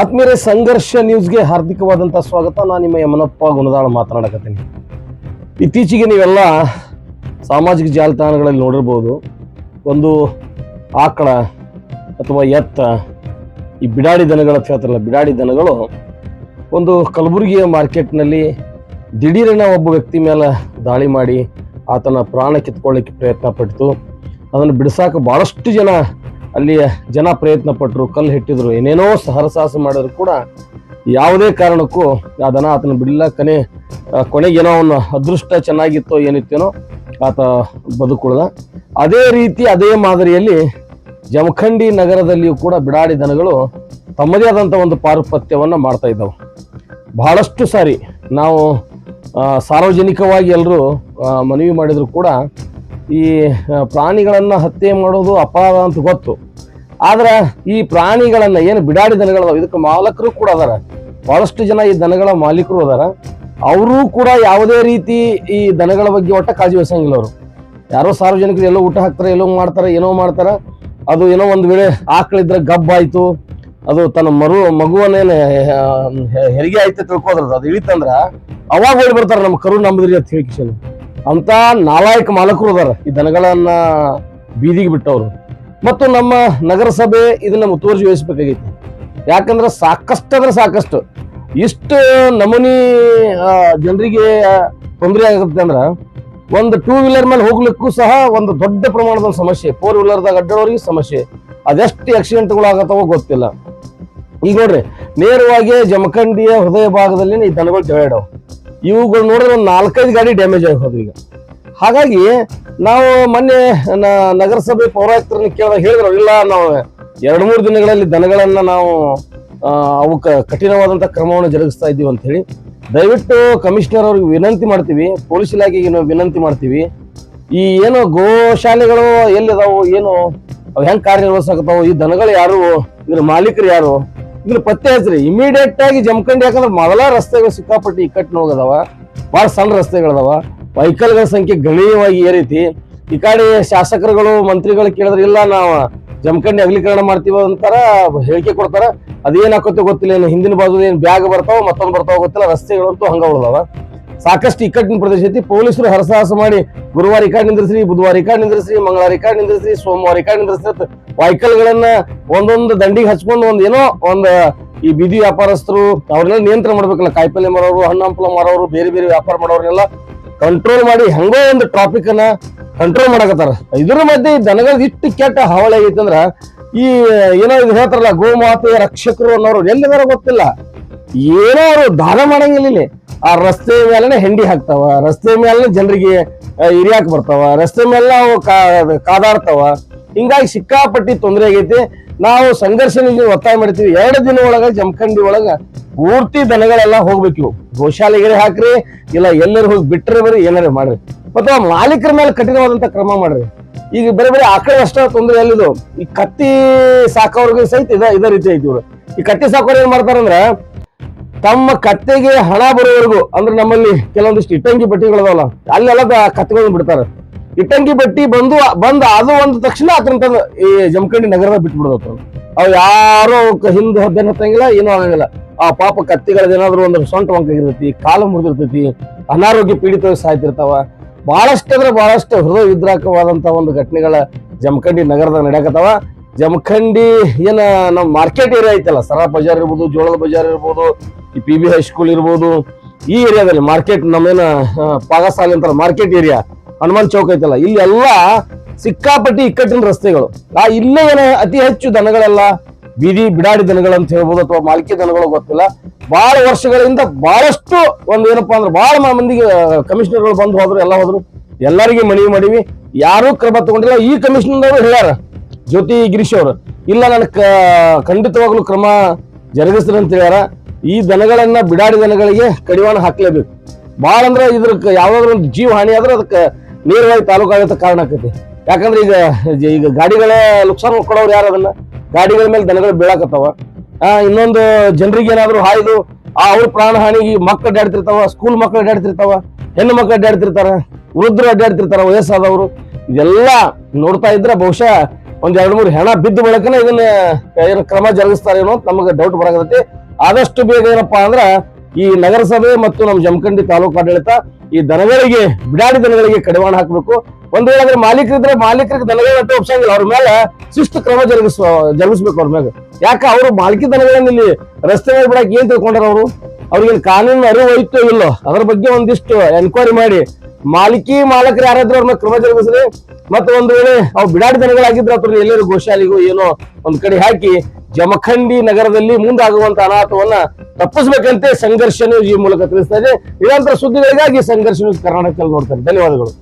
ಆತ್ಮೀಯರೇ, ಸಂಘರ್ಷ ನ್ಯೂಸ್ಗೆ ಹಾರ್ದಿಕವಾದಂಥ ಸ್ವಾಗತ. ನಾನು ನಿಮ್ಮ ಯಮನಪ್ಪ ಗುಣದಾಳ ಮಾತನಾಡಕತ್ತೀನಿ. ಇತ್ತೀಚೆಗೆ ನೀವೆಲ್ಲ ಸಾಮಾಜಿಕ ಜಾಲತಾಣಗಳಲ್ಲಿ ನೋಡಿರ್ಬೋದು. ಒಂದು ಆಕಳ ಅಥವಾ ಎತ್ತ, ಈ ಬಿಡಾಡಿ ದನಗಳು ಅಂತ ಹೇಳ್ತಾರಲ್ಲ, ಬಿಡಾಡಿ ದನಗಳು ಒಂದು ಕಲಬುರಗಿಯ ಮಾರ್ಕೆಟ್ನಲ್ಲಿ ದಿಢೀರನ ಒಬ್ಬ ವ್ಯಕ್ತಿ ಮೇಲೆ ದಾಳಿ ಮಾಡಿ ಆತನ ಪ್ರಾಣ ಕಿತ್ಕೊಳ್ಳಿಕ್ಕೆ ಪ್ರಯತ್ನ ಪಟ್ಟಿತು. ಅದನ್ನು ಬಿಡಿಸಾಕ ಭಾಳಷ್ಟು ಜನ ಅಲ್ಲಿ ಜನ ಪ್ರಯತ್ನ ಪಟ್ಟರು ಕಲ್ಲು ಹಿಟ್ಟಿದ್ರು, ಏನೇನೋ ಸಹರಸಾಹಸ ಮಾಡಿದ್ರು ಕೂಡ ಯಾವುದೇ ಕಾರಣಕ್ಕೂ ಆ ದನ ಆತನ ಬಿಡಲಿಲ್ಲ. ಕನೆ ಕೊನೆಗೆ ಏನೋ ಅವನ ಅದೃಷ್ಟ ಚೆನ್ನಾಗಿತ್ತೋ ಏನಿತ್ತೇನೋ ಆತ ಬದುಕುಳ್ದ. ಅದೇ ರೀತಿ ಅದೇ ಮಾದರಿಯಲ್ಲಿ ಜಮಖಂಡಿ ನಗರದಲ್ಲಿಯೂ ಕೂಡ ಬಿಡಾಡಿ ದನಗಳು ತಮ್ಮದೇ ಆದಂಥ ಒಂದು ಪಾರುಪತ್ಯವನ್ನು ಮಾಡ್ತಾ ಇದ್ದವು. ಬಹಳಷ್ಟು ಸಾರಿ ನಾವು ಸಾರ್ವಜನಿಕವಾಗಿ ಎಲ್ಲರೂ ಮನವಿ ಮಾಡಿದರೂ ಕೂಡ ಈ ಪ್ರಾಣಿಗಳನ್ನು ಹತ್ಯೆ ಮಾಡೋದು ಅಪರಾಧ ಅಂತ ಗೊತ್ತು. ಆದ್ರೆ ಈ ಪ್ರಾಣಿಗಳನ್ನು ಏನು ಬಿಡಾಡಿ ದನಗಳದಾವ ಇದಕ್ಕೆ ಮಾಲಕರು ಕೂಡ ಅದಾರ. ಬಹಳಷ್ಟು ಜನ ಈ ದನಗಳ ಮಾಲೀಕರು ಅದಾರ. ಅವರು ಕೂಡ ಯಾವುದೇ ರೀತಿ ಈ ದನಗಳ ಬಗ್ಗೆ ಒಟ್ಟ ಕಾಳಜಿ ವಹಿಸಂಗಿಲ್ಲ ಅವರು. ಯಾರೋ ಸಾರ್ವಜನಿಕರು ಎಲ್ಲೋ ಊಟ ಹಾಕ್ತಾರೆ, ಎಲ್ಲೋ ಮಾಡ್ತಾರೆ, ಏನೋ ಮಾಡ್ತಾರೆ. ಅದು ಏನೋ ಒಂದು ವೇಳೆ ಆಕಳಿದ್ರೆ ಗಬ್ಬಾಯಿತು. ಅದು ತನ್ನ ಮರು ಮಗುವನ್ನೇನು ಹೆರಿಗೆ ಆಯ್ತು ತಿಳ್ಕೋದ್ರದ್ದು ಅದು ಇಳಿತಂದ್ರ ಅವಾಗ ಹೇಳಿಬಿಡ್ತಾರೆ ನಮ್ಮ ಕರು ನಂಬುದ್ರಿ ಅಂತ ಹೇಳಿ ಅಂತ ನಾಲಾಯಕ ಮಾಲಕರು ಅದಾರ. ಈ ದನಗಳನ್ನ ಬೀದಿಗೆ ಬಿಟ್ಟವರು. ಮತ್ತು ನಮ್ಮ ನಗರಸಭೆ ಇದನ್ನ ಮುತುವರ್ಜಿ ವಹಿಸ್ಬೇಕಾಗೈತಿ. ಯಾಕಂದ್ರೆ ಸಾಕಷ್ಟು ಅಂದ್ರೆ ಸಾಕಷ್ಟು. ಇಷ್ಟು ನಮೂನಿ ಜನರಿಗೆ ತೊಂದರೆ ಆಗುತ್ತೆ ಅಂದ್ರೆ ಒಂದು ಟೂ ವೀಲರ್ ಮೇಲೆ ಹೋಗ್ಲಿಕ್ಕೂ ಸಹ ಒಂದು ದೊಡ್ಡ ಪ್ರಮಾಣದ ಸಮಸ್ಯೆ. ಫೋರ್ ವೀಲರ್ದಾಗ ಅಡ್ಡಾಡೋರಿಗೆ ಸಮಸ್ಯೆ. ಅದೆಷ್ಟು ಆಗತ್ತವೋ ಗೊತ್ತಿಲ್ಲ. ಈಗ ನೋಡ್ರಿ, ನೇರವಾಗಿ ಜಮಖಂಡಿಯ ಹೃದಯ ಭಾಗದಲ್ಲಿ ಈ ದನಗಳು ಜಗಾಡವು ಇವುಗಳು ನೋಡಿದ್ರೆ ಒಂದು ನಾಲ್ಕೈದು ಗಾಡಿ ಡ್ಯಾಮೇಜ್ ಆಗಿ ಹೋದ್ವು ಈಗ. ಹಾಗಾಗಿ ನಾವು ಮೊನ್ನೆ ನಗರಸಭೆ ಪೌರಾಯುಕ್ತರನ್ನ ಕೇಳಿದಾಗ ಹೇಳಿದ್ರು, ಇಲ್ಲ, ನಾವು ಎರಡು ಮೂರು ದಿನಗಳಲ್ಲಿ ದನಗಳನ್ನ ನಾವು ಅವಕ್ಕೆ ಕಠಿಣವಾದಂಥ ಕ್ರಮವನ್ನು ಜರುಗಿಸ್ತಾ ಇದ್ದೀವಿ ಅಂತ ಹೇಳಿ ದಯವಿಟ್ಟು ಕಮಿಷನರ್ ಅವ್ರಿಗೆ ವಿನಂತಿ ಮಾಡ್ತೀವಿ, ಪೊಲೀಸ್ ಇಲಾಖೆಗೆ ನಾವು ವಿನಂತಿ ಮಾಡ್ತೀವಿ. ಈ ಏನು ಗೋಶಾಲೆಗಳು ಎಲ್ಲಿದಾವು, ಏನು ಅವು ಹೆಂಗೆ ಕಾರ್ಯನಿರ್ವಹಿಸಕತ್ತಾವು, ಈ ದನಗಳು ಯಾರು, ಇದ್ರ ಮಾಲೀಕರು ಯಾರು? ಇದ್ರ ಪತ್ತೆ ಹಚ್ಚ್ರಿ ಇಮಿಡಿಯೇಟ್ ಆಗಿ ಜಮಖಂಡಿ ಯಾಕಂದ್ರೆ ಮೊದಲ ರಸ್ತೆಗಳು ಸಿಕ್ಕಾಪಟ್ಟಿ ಇಕ್ಕಟ್ಟು ಹೋಗದವ. ಭಾಳ ಸಣ್ಣ ರಸ್ತೆಗಳದಾವ. ವೆಹಿಕಲ್ಗಳ ಸಂಖ್ಯೆ ಗಣನೀಯವಾಗಿ ಏರೈತಿ. ಈ ಕಡೆ ಶಾಸಕರುಗಳು, ಮಂತ್ರಿಗಳು ಕೇಳಿದ್ರೆ, ಇಲ್ಲ, ನಾವು ಜಮಖಂಡಿ ಅಗಲೀಕರಣ ಮಾಡ್ತೀವ ಅಂತಾರ, ಹೇಳಿಕೆ ಕೊಡ್ತಾರ. ಅದೇನ್ ಹಾಕೋತೆ ಗೊತ್ತಿಲ್ಲ ಏನು ಹಿಂದಿನ ಬಾಜು ಏನು ಬ್ಯಾಗ್ ಬರ್ತಾವ ಮತ್ತೊಂದು ಬರ್ತಾವ ಗೊತ್ತಿಲ್ಲ, ರಸ್ತೆಗಳಂತೂ ಹಂಗ ಉಳ್ದಾವ. ಸಾಕಷ್ಟು ಇಕ್ಕಟ್ಟಿನ ಪ್ರದೇಶ ಐತಿ. ಪೊಲೀಸರು ಹರಸಾಹಸ ಮಾಡಿ ಗುರುವಾರ ಈ ನಿಂದ್ರಿಸಿ ಬುಧವಾರ ಈ ನಿಂದ್ರಿಸಿ ಮಂಗಳವಾರ ಈ ಕಡೆ ನಿಂದ್ರಿಸ್ರಿ, ಸೋಮವಾರ ಈ ನಿಂದ್ರಿಸಿ ಗಳನ್ನ ಒಂದೊಂದು ದಂಡಿಗೆ ಹಚ್ಕೊಂಡು ಒಂದ್ ಏನೋ ಒಂದ್, ಈ ಬೀದಿ ವ್ಯಾಪಾರಸ್ಥರು ಅವ್ರನ್ನೆಲ್ಲ ನಿಯಂತ್ರಣ ಮಾಡ್ಬೇಕಲ್ಲ. ಕಾಯಿಪಲ್ಲೆ ಮಾರೋರು ಹಣ್ಣು ಹಂಪಲ ಮಾರೋರು, ಬೇರೆ ಬೇರೆ ವ್ಯಾಪಾರ ಮಾಡೋರ್ನೆಲ್ಲ ಕಂಟ್ರೋಲ್ ಮಾಡಿ ಹೆಂಗೋ ಒಂದು ಟ್ರಾಫಿಕ್ ಅನ್ನ ಕಂಟ್ರೋಲ್ ಮಾಡಕತ್ತಾರ. ಇದ್ರ ಮಧ್ಯೆ ಈ ದನಗಳ ಇಟ್ಟು ಕೆಟ್ಟ ಹಾವಳಿ ಆಗೈತೆ ಅಂದ್ರ ಈ, ಏನೋ ಇದು ಹೇಳ್ತಾರಲ್ಲ, ಗೋಮಾತೆಯ ರಕ್ಷಕರು ಅನ್ನೋರು ಎಲ್ಲಿದಾರ ಗೊತ್ತಿಲ್ಲ. ಏನೋ ಅವರು ದಾನ ಮಾಡಂಗಿಲ್ಲ ಆ ರಸ್ತೆ ಮೇಲೆ ಹೆಂಡಿ ಹಾಕ್ತಾವ, ರಸ್ತೆ ಮೇಲೆ ಜನರಿಗೆ ಇರಿಯಾಕ್ ಬರ್ತಾವ, ರಸ್ತೆ ಮೇಲೆ ಅವು ಕಾದಾಡ್ತಾವ. ಹಿಂಗಾಗಿ ಸಿಕ್ಕಾಪಟ್ಟಿ ತೊಂದರೆ ಆಗೈತಿ. ನಾವು ಸಂಘರ್ಷ ನಿಧಿಗೆ ಒತ್ತಾಯ ಮಾಡ್ತೀವಿ. ಎರಡು ದಿನ ಒಳಗ ಜಮಖಂಡಿ ಒಳಗ ಪೂರ್ತಿ ದನಗಳೆಲ್ಲ ಹೋಗ್ಬೇಕು ಗೋಶಾಲೆಗೆ ಹಾಕ್ರಿ, ಇಲ್ಲ ಎಲ್ಲರೂ ಹೋಗಿ ಬಿಟ್ಟರೆ ಬರ್ರಿ ಏನಾರ ಮಾಡ್ರಿ. ಮತ್ತು ಮಾಲೀಕರ ಮೇಲೆ ಕಠಿಣವಾದಂತ ಕ್ರಮ ಮಾಡ್ರಿ. ಈಗ ಬೇರೆ ಬೇರೆ ಆಕಳ ಅಷ್ಟ ತೊಂದರೆ ಎಲ್ಲಿದು. ಈ ಕತ್ತಿ ಸಾಕೋರ್ಗ ಸಹಿತ ಇದ ಇದೇ ರೀತಿ ಐತಿ ಇವರು. ಈ ಕತ್ತಿ ಸಾಕೋರು ಏನ್ ಮಾಡ್ತಾರಂದ್ರ ತಮ್ಮ ಕತ್ತೆಗೆ ಹಣ ಬರೋವರೆಗೂ ಅಂದ್ರೆ ನಮ್ಮಲ್ಲಿ ಕೆಲವೊಂದಿಷ್ಟು ಇಟ್ಟಂಗಿ ಬಟ್ಟಿಗಳದಾವಲ್ಲ, ಅಲ್ಲೆಲ್ಲ ಕತ್ತೆಗಳನ್ನ ಬಿಡ್ತಾರೆ. ಇಟ್ಟಂಗಿ ಬಟ್ಟಿ ಬಂದು ಬಂದು ಅದು ಒಂದು ತಕ್ಷಣ ಅದ್ರಂತ ಈ ಜಮಖಂಡಿ ನಗರದ ಬಿಟ್ಬಿಡೋದು ಅವ್ ಯಾರು ಹಿಂದೆ ಹೊದ್ದೇನ್ ಹತ್ತಂಗಿಲ್ಲ, ಏನೂ ಆಗಂಗಿಲ್ಲ. ಆ ಪಾಪ ಕತ್ತಿಗಳದ ಏನಾದ್ರು ಒಂದು ಸೊಂಟ ಒಂಕಾಗಿರ್ತೈತಿ ಕಾಲು ಮುರಿದಿರ್ತೈತಿ, ಅನಾರೋಗ್ಯ ಪೀಡಿತ ಸಾಯ್ತಿರ್ತಾವ. ಬಹಳಷ್ಟು ಅಂದ್ರೆ ಬಹಳಷ್ಟು ಹೃದಯ ವಿದ್ರಾಕವಾದಂತಹ ಒಂದು ಘಟನೆಗಳ ಜಮಖಂಡಿ ನಗರದಾಗ ನಡೆಯಕತ್ತಾವ. ಜಮಖಂಡಿ ಏನ ನಮ್ಮ ಮಾರ್ಕೆಟ್ ಏರಿಯಾ ಐತಲ್ಲ ಸರಾ ಬಜಾರ್ ಇರ್ಬೋದು, ಜೋಳದ ಬಜಾರ್ ಇರ್ಬೋದು, ಈ ಪಿ ಬಿ ಹೈಸ್ಕೂಲ್ ಇರ್ಬೋದು, ಈ ಏರಿಯಾದಲ್ಲಿ ಮಾರ್ಕೆಟ್ ನಮ್ಮೇನ ಪಾಗಸಾಲಿ ಅಂತಾರ ಮಾರ್ಕೆಟ್ ಏರಿಯಾ ಹನುಮಾನ್ ಚೌಕ್ ಐತಲ್ಲ, ಇಲ್ಲಿ ಎಲ್ಲ ಸಿಕ್ಕಾಪಟ್ಟಿ ಇಕ್ಕಟ್ಟಿನ ರಸ್ತೆಗಳು. ಆ, ಇಲ್ಲೇ ಏನ ಅತಿ ಹೆಚ್ಚು ದನಗಳೆಲ್ಲ, ಬೀದಿ ಬಿಡಾಡಿ ದನಗಳು ಅಂತ ಹೇಳ್ಬೋದು ಅಥವಾ ಮಾಲಿಕೆ ದನಗಳು ಗೊತ್ತಿಲ್ಲ. ಬಹಳ ವರ್ಷಗಳಿಂದ ಬಹಳಷ್ಟು ಒಂದು ಏನಪ್ಪಾ ಅಂದ್ರೆ ಬಹಳ ಮಂದಿಗೆ ಕಮಿಷನರ್ಗಳು ಬಂದು ಹೋದ್ರು, ಎಲ್ಲ ಹೋದ್ರು. ಎಲ್ಲರಿಗೆ ಮನವಿ ಮಾಡಿವಿ. ಯಾರೂ ಕ್ರಮ ತಗೊಂಡಿಲ್ಲ. ಈ ಕಮಿಷನರ್ ಹೇಳ್ಯಾರ ಜ್ಯೋತಿ ಗಿರೀಶ್ ಅವರು. ಇಲ್ಲ, ನಾನು ಖಂಡಿತವಾಗ್ಲೂ ಕ್ರಮ ಜರುಗಿಸ್ತಾರೆ ಅಂತ ಹೇಳ್ಯಾರ ಈ ದನಗಳನ್ನ ಬಿಡಾಡಿ ದನಗಳಿಗೆ ಕಡಿವಾಣ ಹಾಕ್ಲೇಬೇಕು. ಭಾಳ ಅಂದ್ರೆ ಇದ್ರ ಯಾವಾಗ್ಲೂ ಒಂದು ಜೀವ ಹಾನಿ ಆದ್ರೆ ಅದಕ್ಕೆ ನೇರವಾಗಿ ತಾಲೂಕು ಕಾರಣ ಆಕೈತಿ. ಯಾಕಂದ್ರೆ ಈಗ ಈಗ ಗಾಡಿಗಳೇ ನುಕ್ಸಾನ್ ಕೊಡೋರು ಯಾರು ಅದನ್ನ? ಗಾಡಿಗಳ ಮೇಲೆ ದನಗಳು ಬೀಳಾಕತ್ತಾವ. ಇನ್ನೊಂದು ಜನರಿಗೆ ಏನಾದ್ರು ಹಾಯ್ದು, ಆ ಅವ್ರ ಪ್ರಾಣ ಹಾನಿಗೆ ಮಕ್ಕಳು ಅಡ್ಡಾಡ್ತಿರ್ತಾವ ಸ್ಕೂಲ್ ಮಕ್ಕಳು ಅಡ್ಡಾಡ್ತಿರ್ತಾವ, ಹೆಣ್ಣು ಮಕ್ಕಳು ಅಡ್ಡಾಡ್ತಿರ್ತಾರ, ವೃದ್ಧರು ಅಡ್ಡಾಡ್ತಿರ್ತಾರ, ವಯಸ್ಸಾದವರು, ಇದೆಲ್ಲ ನೋಡ್ತಾ ಇದ್ರೆ ಬಹುಶಃ ಒಂದ್ ಎರಡು ಮೂರು ಹೆಣ ಬಿದ್ದ ಬಳಕನ ಇದನ್ನ, ಏನು ಕ್ರಮ ಜರುಗಿಸ್ತಾರೇನೋ ನಮಗೆ ಡೌಟ್ ಬರಾಕತೈತಿ ಆದಷ್ಟು ಬೇಗ ಏನಪ್ಪಾ ಅಂದ್ರ ಈ ನಗರಸಭೆ ಮತ್ತು ನಮ್ಮ ಜಮಖಂಡಿ ತಾಲೂಕು ಆಡಳಿತ ಈ ದನಗಳಿಗೆ, ಬಿಡಾಡಿ ದನಗಳಿಗೆ ಕಡಿವಾಣ ಹಾಕಬೇಕು. ಒಂದ್ ವೇಳೆ ಅದ್ರ ಮಾಲೀಕರಿದ್ರೆ ಮಾಲೀಕರಿಗೆ ದನಗಳಂತ ಒಪ್ಸಂಗಿಲ್ಲ. ಅವ್ರ ಮೇಲೆ ಶಿಸ್ತು ಕ್ರಮ ಜರುಗಿಸ್ ಜರುಗಿಸ್ಬೇಕು ಅವ್ರ ಮ್ಯಾಗ. ಯಾಕ ಅವರು ಮಾಲಕಿ ದನಗಳನ್ನ ಇಲ್ಲಿ ರಸ್ತೆ ಮೇಲೆ ಬಿಡಾಕ ಏನ್ ತಿಳ್ಕೊಂಡಾರ ಅವರು? ಅವ್ರಿಗೆ ಕಾನೂನು ಅರಿವು ಐತೋ ಇಲ್ಲೋ? ಅದ್ರ ಬಗ್ಗೆ ಒಂದಿಷ್ಟು ಎನ್ಕ್ವೈರಿ ಮಾಡಿ. ಮಾಲೀಕಿ ಮಾಲಕರು ಯಾರಾದ್ರೂ ಅವ್ರನ್ನ ಕ್ರಮ ಜರುಗಿಸ್ರಿ. ಮತ್ತೆ ಒಂದು ವೇಳೆ ಅವು ಬಿಡಾಡಿ ದನಗಳಾಗಿದ್ರೆ ಅದ್ರ ಎಲ್ಲರೂ ಗೋಶಾಲಿಗೂ ಏನೋ ಒಂದ್ ಕಡೆ ಹಾಕಿ ಜಮಖಂಡಿ ನಗರದಲ್ಲಿ ಮುಂದಾಗುವಂತ ಅನಾಹುತವನ್ನ ತಪ್ಪಿಸ್ಬೇಕಂತೆ ಸಂಘರ್ಷ ನ್ಯೂಸ್ ಈ ಮೂಲಕ ತಿಳಿಸ್ತಾ ಇದೆ. ನಿರಂತರ ಸುದ್ದಿಗಳಿಗಾಗಿ ಸಂಘರ್ಷ ನ್ಯೂಸ್ ಕರ್ನಾಟಕದಲ್ಲಿ ನೋಡ್ತಾರೆ. ಧನ್ಯವಾದಗಳು.